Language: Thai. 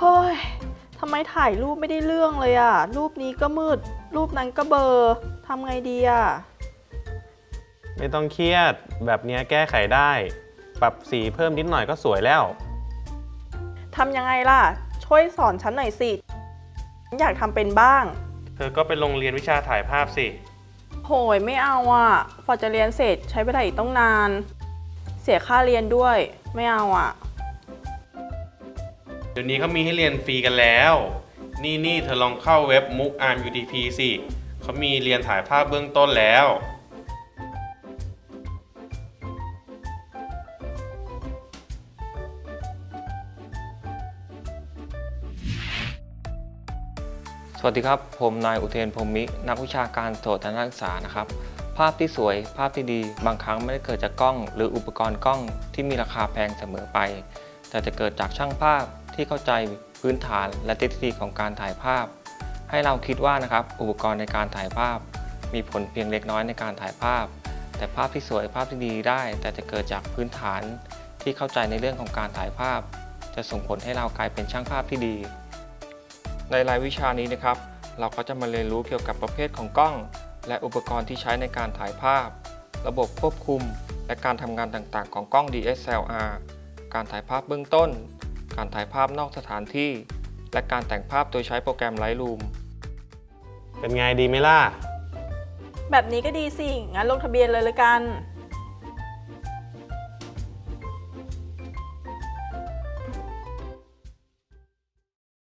เฮ้ยทำไมถ่ายรูปไม่ได้เรื่องเลยอะรูปนี้ก็มืด รูปนั้นก็เบลอร์ทำไงดีอะไม่ต้องเครียด แบบเนี้ยแก้ไขได้ ปรับสีเพิ่มนิดหน่อยก็สวยแล้ว ทำยังไงล่ะ ช่วยสอนฉันหน่อยสิฉันอยากทำเป็นบ้าง เธอก็ไปโรงเรียนวิชาถ่ายภาพสิ โหยไม่เอาอะพอจะเรียนเสร็จใช้เวลาอีกต้องนาน เสียค่าเรียนด้วย ไม่เอาอะ เดี๋ยวนี้เขามีให้เรียนฟรีกันแล้ว นี่นี่เธอลองเข้าเว็บมุก Arm UTP สิเขามีเรียนถ่ายภาพเบื้องต้นแล้วสวัสดีครับ ผมนายอุเทนพรมมิ นักวิชาการโสตนศึกษานะครับ ภาพที่สวย ภาพที่ดี บางครั้งไม่ได้เกิดจากกล้อง หรืออุปกรณ์กล้องที่มีราคาแพงเสมอไป แต่จะเกิดจากช่างภาพ ที่เข้าใจพื้นฐานและทฤษฎีของการถ่ายภาพ ให้เราคิดว่านะครับอุปกรณ์ในการถ่ายภาพ มีผลเพียงเล็กน้อยในการถ่ายภาพ แต่ภาพที่สวยภาพที่ดีได้ แต่จะเกิดจากพื้นฐานที่เข้าใจในเรื่องของการถ่ายภาพ จะส่งผลให้เรากลายเป็นช่างภาพที่ดี ในรายวิชานี้นะครับ เราก็จะมาเรียนรู้เกี่ยวกับประเภทของกล้อง และอุปกรณ์ที่ใช้ในการถ่ายภาพ ระบบควบคุม และการทำงานต่างๆ ของกล้อง DSLR การถ่ายภาพเบื้องต้น การถ่ายภาพนอกสถานที่ และการแต่งภาพโดยใช้โปรแกรม Lightroom เป็นไงดีไหมล่ะ แบบนี้ก็ดีสิ งั้นลงทะเบียนเลยละกัน